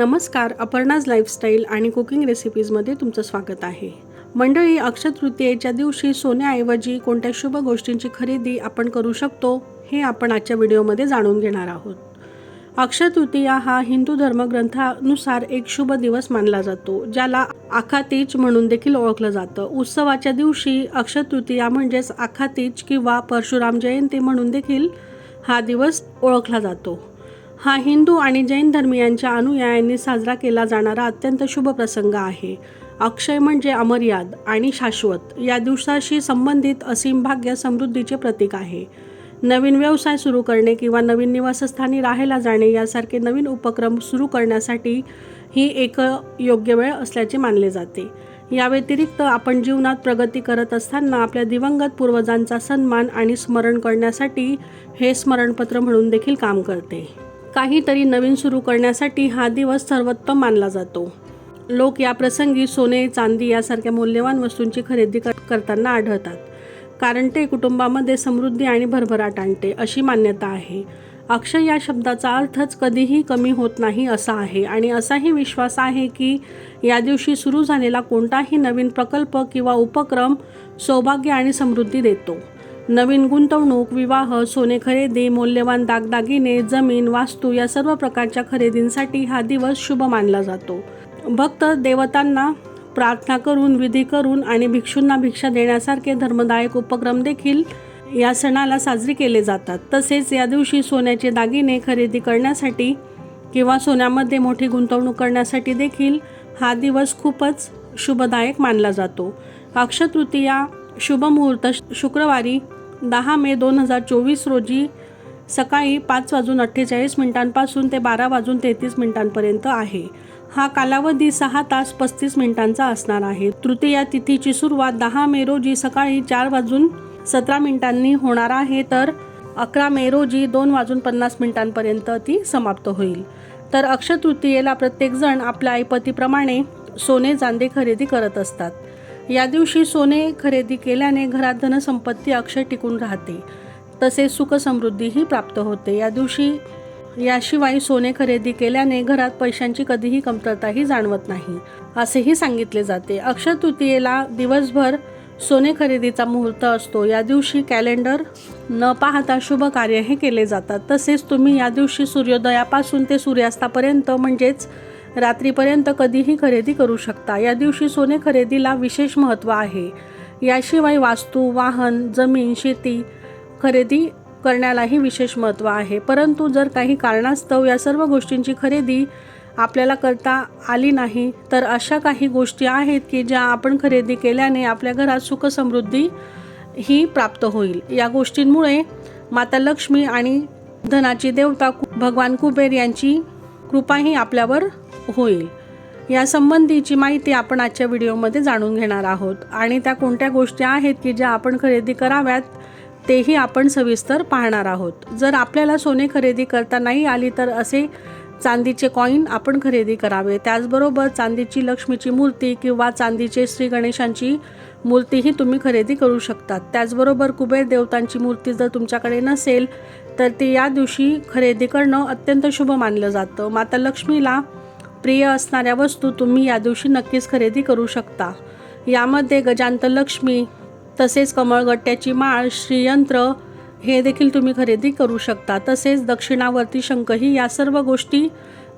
नमस्कार अपर्णाज लाईफस्टाईल आणि कुकिंग रेसिपीजमध्ये तुमचं स्वागत आहे. मंडळी अक्षय तृतीयेच्या दिवशी सोन्याऐवजी कोणत्या शुभ गोष्टींची खरेदी आपण करू शकतो हे आपण आजच्या व्हिडिओमध्ये जाणून घेणार आहोत. अक्षय तृतीया हा हिंदू धर्मग्रंथानुसार एक शुभ दिवस मानला जातो ज्याला आखातीज म्हणून देखील ओळखलं जातं. उत्सवाच्या दिवशी अक्षय तृतीया म्हणजेच आखातीज किंवा परशुराम जयंती म्हणून देखील हा दिवस ओळखला जातो. हा हिंदू आणि जैन धर्मियांच्या अनुयायांनी साजरा केला जाणारा अत्यंत शुभ प्रसंग आहे. अक्षय म्हणजे अमर्याद आणि शाश्वत या दिवसाशी संबंधित असीम भाग्य समृद्धीचे प्रतीक आहे. नवीन व्यवसाय सुरू करणे किंवा नवीन निवासस्थानी राहायला जाणे यासारखे नवीन उपक्रम सुरू करण्यासाठी ही एक योग्य वेळ असल्याचे मानले जाते. या व्यतिरिक्त आपण जीवनात प्रगती करत असताना आपल्या दिवंगत पूर्वजांचा सन्मान आणि स्मरण करण्यासाठी हे स्मरणपत्र म्हणून देखील काम करते. काहीतरी नवीन सुरू करण्यासाठी हा दिवस सर्वोत्तम मानला जातो. लोक या प्रसंगी सोने चांदी यासारख्या मौल्यवान वस्तूंची खरेदी कर करताना आढळतात. कारण ते कुटुंबामध्ये समृद्धी आणि भरभराट आणते अशी मान्यता आहे. अक्षय या शब्दाचा अर्थच कधीही कमी होत नाही असा आहे आणि असाही विश्वास आहे की या दिवशी सुरू झालेला कोणताही नवीन प्रकल्प किंवा उपक्रम सौभाग्य आणि समृद्धी देतो. नवीन गुंतवणूक विवाह सोने खरेदी मौल्यवान दागदागिने जमीन वास्तू या सर्व प्रकारच्या खरेदींसाठी हा दिवस शुभ मानला जातो. भक्त देवतांना प्रार्थना करून विधी करून आणि भिक्षूंना भिक्षा देण्यासारखे धर्मदायक उपक्रम देखील या सणाला साजरे केले जातात. तसेच या दिवशी सोन्याचे दागिने खरेदी करण्यासाठी किंवा सोन्यामध्ये मोठी गुंतवणूक करण्यासाठी देखील हा दिवस खूपच शुभदायक मानला जातो. अक्षतृतीया शुभ मुहूर्त शुक्रवारी दहा मे दोन हजार चोवीस रोजी सकाळी पाच वाजून अठ्ठेचाळीस मिनिटांपासून ते बारा वाजून तेहतीस मिनिटांपर्यंत आहे. हा कालावधी सहा तास पस्तीस मिनिटांचा असणार आहे. तृतीया तिथीची सुरुवात दहा मे रोजी सकाळी चार वाजून सतरा मिनिटांनी होणार आहे तर अकरा मे रोजी दोन वाजून पन्नास मिनिटांपर्यंत ती समाप्त होईल. तर अक्षतृतीयेला प्रत्येकजण आपल्या ऐपतीप्रमाणे सोने चांदी खरेदी करत असतात. या दिवशी सोने खरेदी केल्याने घरात धनसंपत्ती अक्षय टिकून राहते. तसेच सुखसमृद्धीही प्राप्त होते. या दिवशी याशिवाय सोने खरेदी केल्याने घरात पैशांची कधीही कमतरताही जाणवत नाही असेही सांगितले जाते. अक्षय तृतीयेला दिवसभर सोने खरेदीचा मुहूर्त असतो. या दिवशी कॅलेंडर न पाहता शुभ कार्य हे केले जातात. तसेच तुम्ही या दिवशी सूर्योदयापासून ते सूर्यास्तापर्यंत म्हणजेच रात्रीपर्यंत कधीही खरेदी करू शकता. या दिवशी सोने खरेदीला विशेष महत्त्व आहे. याशिवाय वास्तू वाहन जमीन शेती खरेदी करण्यालाही विशेष महत्त्व आहे. परंतु जर काही कारणास्तव या सर्व गोष्टींची खरेदी आपल्याला करता आली नाही तर अशा काही गोष्टी आहेत की ज्या आपण खरेदी केल्याने आपल्या घरात सुखसमृद्धी ही प्राप्त होईल. या गोष्टींमुळे माता लक्ष्मी आणि धनाची देवता कु- भगवान कुबेर यांची कृपाही आपल्यावर होईल. या संबंधीची माहिती आपण आजच्या व्हिडिओमध्ये जाणून घेणार आहोत. आणि त्या कोणत्या गोष्टी आहेत की ज्या आपण खरेदी कराव्यात तेही आपण सविस्तर पाहणार आहोत. जर आपल्याला सोने खरेदी करता नाही आली तर असे चांदीचे कॉईन आपण खरेदी करावे. त्याचबरोबर चांदीची लक्ष्मीची मूर्ती किंवा चांदीचे श्री गणेशांची मूर्तीही तुम्ही खरेदी करू शकतात. त्याचबरोबर कुबेर देवतांची मूर्ती जर तुमच्याकडे नसेल तर ती या दिवशी खरेदी करणं अत्यंत शुभ मानलं जातं. माता लक्ष्मीला प्रिय असणाऱ्या वस्तू तुम्ही या दिवशी नक्कीच खरेदी करू शकता. यामध्ये गजांत लक्ष्मी तसेच कमळगट्ट्याची माळ श्रीयंत्र हे देखील तुम्ही खरेदी करू शकता. तसेच दक्षिणावर्ती शंखही या सर्व गोष्टी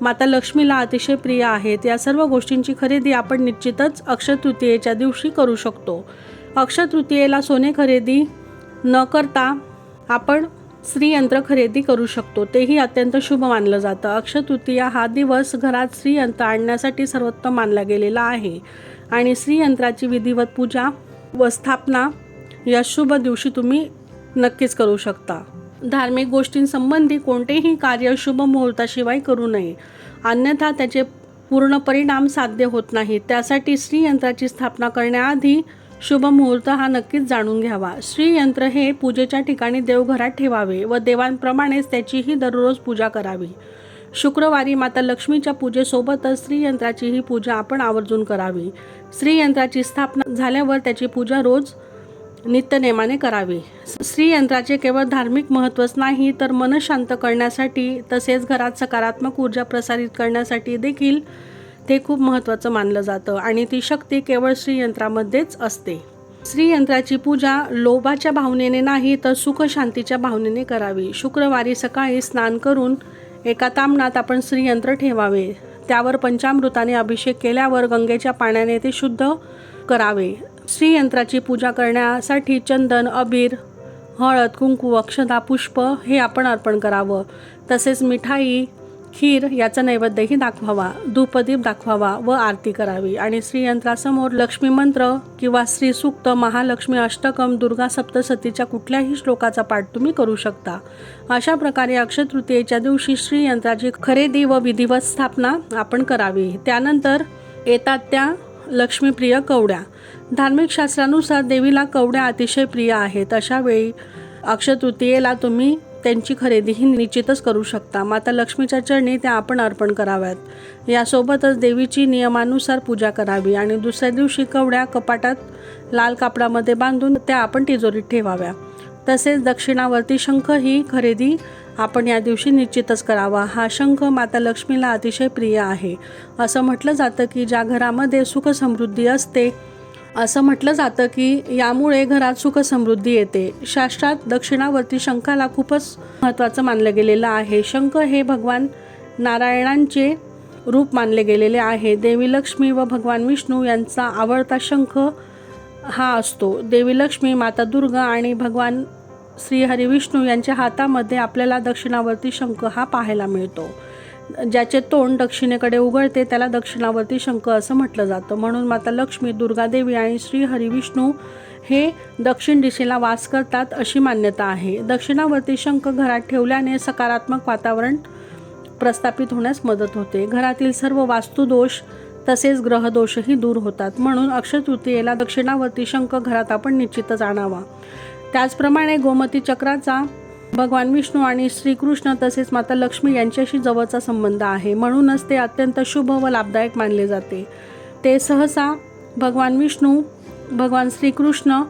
माता लक्ष्मीला अतिशय प्रिय आहेत. या सर्व गोष्टींची खरेदी आपण निश्चितच अक्षय तृतीयेच्या दिवशी करू शकतो. अक्षय तृतीयेला सोने खरेदी न करता आपण श्रीयंत्र खरेदी करू शकतो. तेही अत्यंत शुभ मानलं जातं. अक्षतृतीया हा दिवस घरात श्रीयंत्र आणण्यासाठी सर्वोत्तम मानला गेलेला आहे. आणि श्रीयंत्राची विधिवत पूजा व स्थापना या शुभ दिवशी तुम्ही नक्कीच करू शकता. धार्मिक गोष्टींसंबंधी कोणतेही कार्य शुभ मुहूर्ताशिवाय करू नये. अन्यथा त्याचे पूर्ण परिणाम साध्य होत नाहीत त्यासाठी श्रीयंत्राची स्थापना करण्याआधी शुभ मुहूर्त हा नक्कीच जाणून घ्यावा. श्रीयंत्र हे पूजेच्या ठिकाणी देवघरात ठेवावे व देवांप्रमाणेच त्याचीही दररोज पूजा करावी. शुक्रवारी माता लक्ष्मीच्या पूजेसोबतच श्रीयंत्राचीही पूजा आपण आवर्जून करावी. श्रीयंत्राची स्थापना झाल्यावर त्याची पूजा रोज नित्यनेमाने करावी. श्रीयंत्राचे केवळ धार्मिक महत्त्वच नाही तर मन शांत करण्यासाठी तसेच घरात सकारात्मक ऊर्जा प्रसारित करण्यासाठी देखील ते खूप महत्त्वाचं मानलं जातं आणि ती शक्ती केवळ श्रीयंत्रामध्येच असते. श्रीयंत्राची पूजा लोभाच्या भावनेने नाही तर सुखशांतीच्या भावनेने करावी. शुक्रवारी सकाळी स्नान करून एका तामणात आपण श्रीयंत्र ठेवावे. त्यावर पंचामृताने अभिषेक केल्यावर गंगेच्या पाण्याने ते शुद्ध करावे. श्रीयंत्राची पूजा करण्यासाठी चंदन अबीर हळद कुंकू अक्षदा पुष्प हे आपण अर्पण करावं. तसेच मिठाई खीर याचा नैवेद्यही दाखवावा धूपदीप दाखवावा व आरती करावी. आणि श्रीयंत्रासमोर लक्ष्मी मंत्र किंवा श्रीसूक्त महालक्ष्मी अष्टकम दुर्गा सप्तसतीच्या कुठल्याही श्लोकाचा पाठ तुम्ही करू शकता. अशा प्रकारे अक्षय तृतीयेच्या दिवशी श्रीयंत्राची खरेदी व विधिवत स्थापना आपण करावी. त्यानंतर येतात त्या लक्ष्मीप्रिय कवड्या. धार्मिक शास्त्रानुसार देवीला कवड्या अतिशय प्रिय आहेत. अशा वेळी अक्षय तृतीयेला तुम्ही त्यांची खरेदीही निश्चितच करू शकता. माता लक्ष्मीच्या चरणी त्या आपण अर्पण कराव्यात. यासोबतच देवीची नियमानुसार पूजा करावी आणि दुसऱ्या दिवशी कवड्या कपाटात लाल कापडामध्ये बांधून त्या आपण तिजोरीत ठेवाव्या. तसेच दक्षिणावर्ती शंख ही खरेदी आपण या दिवशी निश्चितच करावा. हा शंख माता लक्ष्मीला अतिशय प्रिय आहे. असं म्हटलं जातं की ज्या घरामध्ये सुखसमृद्धी असते असं म्हटलं जातं की यामुळे घरात सुख समृद्धी येते. शास्त्रात दक्षिणावर्ती शंखाला खूपच महत्त्वाचं मानलं गेलेलं आहे. शंख हे भगवान नारायणांचे रूप मानले गेलेले आहे. देवी लक्ष्मी व भगवान विष्णू यांचा आवडता शंख हा असतो. देवी लक्ष्मी माता दुर्गा आणि भगवान श्री हरिविष्णू यांच्या हातामध्ये आपल्याला दक्षिणावर्ती शंख हा पाहायला मिळतो. ज्याचे तोंड दक्षिणेकडे उघडते त्याला दक्षिणावर्ती शंख असं म्हटलं जातं. म्हणून माता लक्ष्मी दुर्गादेवी आणि श्री हरिविष्णू हे दक्षिण दिशेला वास करतात अशी मान्यता आहे. दक्षिणावर्ती शंख घरात ठेवल्याने सकारात्मक वातावरण प्रस्थापित होण्यास मदत होते. घरातील सर्व वास्तुदोष तसेच ग्रहदोषही दूर होतात. म्हणून अक्षतृतीयेला दक्षिणावर्ती शंख घरात आपण निश्चितच आणावा. त्याचप्रमाणे गोमती चक्राचा भगवान विष्णू आणि श्रीकृष्ण तसेच माता लक्ष्मी यांच्याशी जवळचा संबंध आहे. म्हणूनच ते अत्यंत शुभ व लाभदायक मानले जाते. ते सहसा भगवान विष्णू भगवान श्रीकृष्ण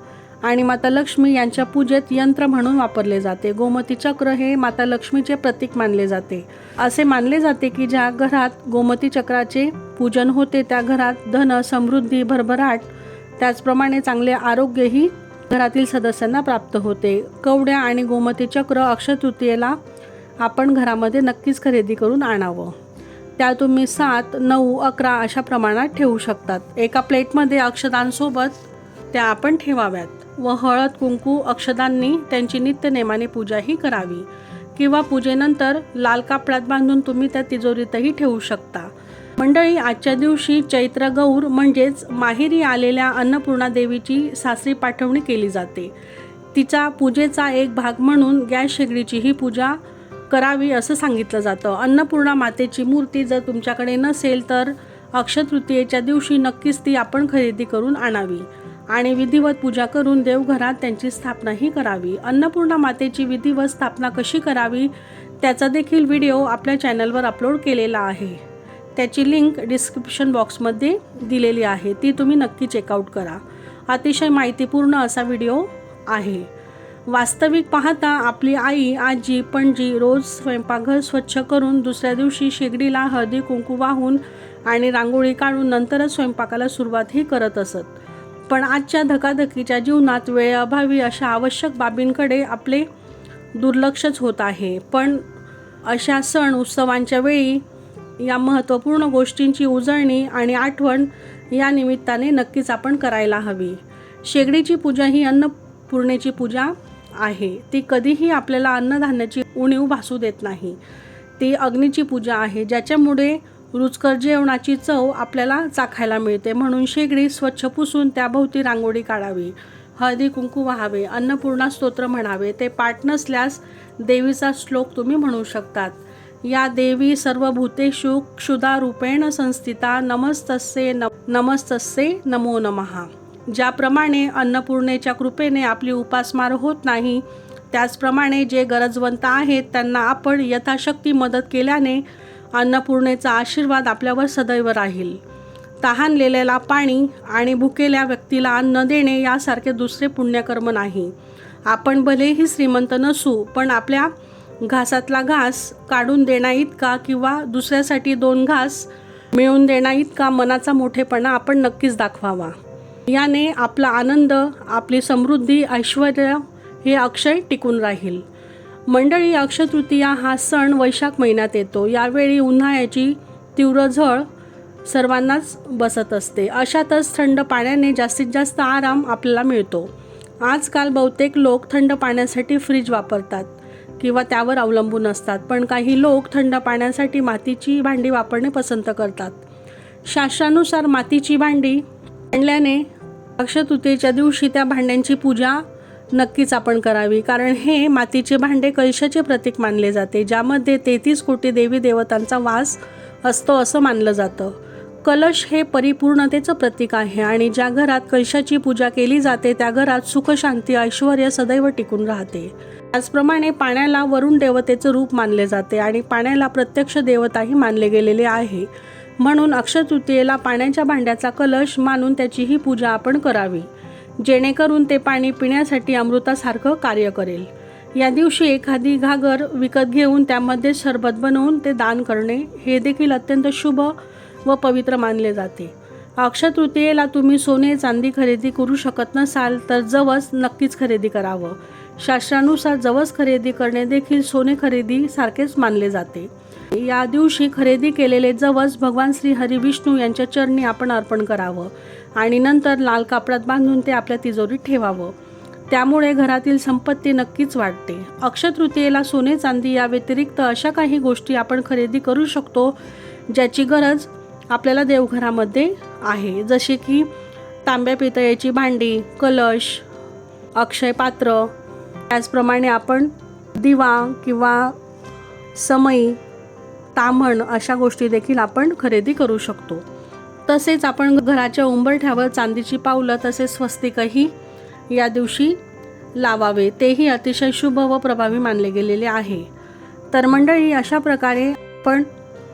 आणि माता लक्ष्मी यांच्या पूजेत यंत्र म्हणून वापरले जाते. गोमती चक्र हे माता लक्ष्मीचे प्रतीक मानले जाते. असे मानले जाते की ज्या घरात गोमती चक्राचे पूजन होते त्या घरात धन समृद्धी भरभराट त्याचप्रमाणे चांगले आरोग्यही घरातील सदस्यांना प्राप्त होते. कवड्या आणि गोमती चक्र अक्षय तृतीयेला आपण घरामध्ये नक्कीच खरेदी करून आणावं. त्या तुम्ही सात नऊ अकरा अशा प्रमाणात ठेवू शकतात. एका प्लेटमध्ये अक्षदांसोबत त्या आपण ठेवाव्यात व हळद कुंकू अक्षदांनी त्यांची नित्यनेमाने पूजाही करावी किंवा पूजेनंतर लाल कापडात बांधून तुम्ही त्या तिजोरीतही ठेवू शकता. मंडळी आजच्या दिवशी चैत्र गौर म्हणजेच माहेरी आलेल्या अन्नपूर्णा देवीची सासरी पाठवणी केली जाते. तिचा पूजेचा एक भाग म्हणून गॅस शेगडीचीही पूजा करावी असं सांगितलं जातं. अन्नपूर्णा मातेची मूर्ती जर तुमच्याकडे नसेल तर अक्षतृतीयेच्या दिवशी नक्कीच ती आपण खरेदी करून आणावी आणि विधिवत पूजा करून देवघरात त्यांची स्थापनाही करावी. अन्नपूर्णा मातेची विधिवत स्थापना कशी करावी त्याचा देखील व्हिडिओ आपल्या चॅनलवर अपलोड केलेला आहे. त्याची लिंक डिस्क्रिप्शन बॉक्समध्ये दिलेली आहे. ती तुम्ही नक्की चेकआउट करा. अतिशय माहितीपूर्ण असा व्हिडिओ आहे. वास्तविक पाहता आपली आई आजी पणजी रोज स्वयंपाकघर स्वच्छ करून दुसऱ्या दिवशी शेगडीला हळदी कुंकू वाहून आणि रांगोळी काढून नंतरच स्वयंपाकाला सुरुवातही करत असत. पण आजच्या धकाधकीच्या जीवनात वेळेअभावी अशा आवश्यक बाबींकडे आपले दुर्लक्षच होत आहे. पण अशा सण उत्सवांच्या वेळी या महत्त्वपूर्ण गोष्टींची उजळणी आणि आठवण या निमित्ताने नक्कीच आपण करायला हवी. शेगडीची पूजा ही अन्नपूर्णेची पूजा आहे. ती कधीही आपल्याला अन्नधान्याची उणीव भासू देत नाही. ती अग्नीची पूजा आहे ज्याच्यामुळे रुचकर जेवणाची चव आपल्याला चाखायला मिळते. म्हणून शेगडी स्वच्छ पुसून त्याभोवती रांगोळी काढावी. हळदी कुंकू व्हावे अन्नपूर्णा स्तोत्र म्हणावे ते पाठ नसल्यास देवीचा श्लोक तुम्ही म्हणू शकतात. या देवी सर्व भूतेषु संस्थिता नमस्तस्ये न नमस्तस्ये नमो नमहा ज्याप्रमाणे अन्नपूर्णेच्या कृपेने आपली उपासमार होत नाही त्याचप्रमाणे जे गरजवंत आहेत त्यांना आपण यथाशक्ती मदत केल्याने अन्नपूर्णेचा आशीर्वाद आपल्यावर सदैव राहील. तहानलेल्याला पाणी आणि भुकेल्या व्यक्तीला अन्न देणे यासारखे दुसरे पुण्यकर्म नाही. आपण भलेही श्रीमंत नसू पण आपल्या घासातला घास काढून देणा इतका किंवा दुसऱ्यासाठी दोन घास मिळवून देणा इतका मनाचा मोठेपणा आपण नक्कीच दाखवावा. याने आपला आनंद आपली समृद्धी ऐश्वर हे अक्षय टिकून राहील. मंडळी अक्षतृतीया हा सण वैशाख महिन्यात येतो. यावेळी उन्हाळ्याची तीव्र झळ सर्वांनाच बसत असते. अशातच थंड पाण्याने जास्तीत जास्त आराम आपल्याला मिळतो. आजकाल बहुतेक लोक थंड पाण्यासाठी फ्रीज वापरतात. किंवा त्यावर अवलंबून असतात पण काही लोक थंड पाण्यासाठी मातीची भांडी वापरणे पसंत करतात. शास्त्रानुसार मातीची भांडी आणल्याने अक्षतृतीयेच्या दिवशी त्या भांड्यांची पूजा नक्कीच आपण करावी कारण हे मातीचे भांडे कलशाचे प्रतीक मानले जाते ज्यामध्ये तेहतीस कोटी देवी देवतांचा वास असतो असं मानलं जातं. कलश हे परिपूर्णतेचं प्रतीक आहे आणि ज्या घरात कलशाची पूजा केली जाते त्या घरात सुखशांती ऐश्वर सदैव टिकून राहते. त्याचप्रमाणे पाण्याला वरुण देवतेचं रूप मानले जाते आणि पाण्याला प्रत्यक्ष देवताही मानले गेलेले आहे. म्हणून अक्षतृतीयेला पाण्याच्या भांड्याचा कलश मानून त्याचीही पूजा आपण करावी जेणेकरून ते पाणी पिण्यासाठी अमृतासारखं कार्य करेल. या दिवशी एखादी घागर विकत घेऊन त्यामध्ये सरबत बनवून ते दान करणे हे देखील अत्यंत शुभ व पवित्र मानले जाते. अक्षतृतीयेला तुम्ही सोने चांदी खरेदी करू शकत नसाल तर जवस नक्कीच खरेदी करावं. शास्त्रानुसार जवस खरेदी करणे देखील सोने खरेदी सारखेच मानले जाते. या दिवशी खरेदी केलेले जवस भगवान श्री हरी विष्णू यांच्या चरणी आपण अर्पण करावं आणि नंतर लाल कापडात बांधून ते आपल्या तिजोरीत ठेवावं. त्यामुळे घरातील संपत्ती नक्कीच वाढते. अक्षतृतीयेला सोने चांदी या व्यतिरिक्त अशा काही गोष्टी आपण खरेदी करू शकतो ज्याची गरज आपल्याला देवघरामध्ये आहे. जसे की तांब्या पितळेची भांडी कलश अक्षय पात्र त्याचप्रमाणे आपण दिवा किंवा समई ताम्हण अशा गोष्टी देखील आपण खरेदी करू शकतो. तसेच आपण घराच्या उंबरठ्यावर चांदीची पावलं तसेच स्वस्तिकही या दिवशी लावावे. तेही अतिशय शुभ व प्रभावी मानले गेलेले आहे. तर मंडळी अशा प्रकारे आपण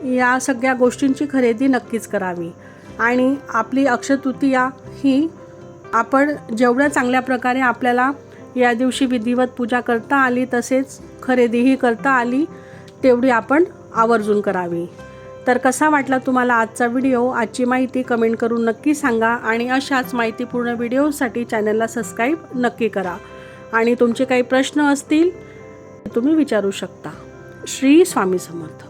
या सगळ्या गोष्टींची खरेदी नक्कीच करावी. आणि आपली अक्षतृतीया ही आपण जेवढ्या चांगल्या प्रकारे आपल्याला या दिवशी विधिवत पूजा करता आली तसेच खरेदीही करता आली तेवढी आपण आवर्जून करावी. तर कसा वाटला तुम्हाला आजचा व्हिडिओ? आजची माहिती कमेंट करून नक्की सांगा आणि अशाच माहितीपूर्ण व्हिडिओसाठी चॅनलला सबस्क्राईब नक्की करा. आणि तुमचे काही प्रश्न असतील तुम्ही विचारू शकता. श्री स्वामी समर्थ.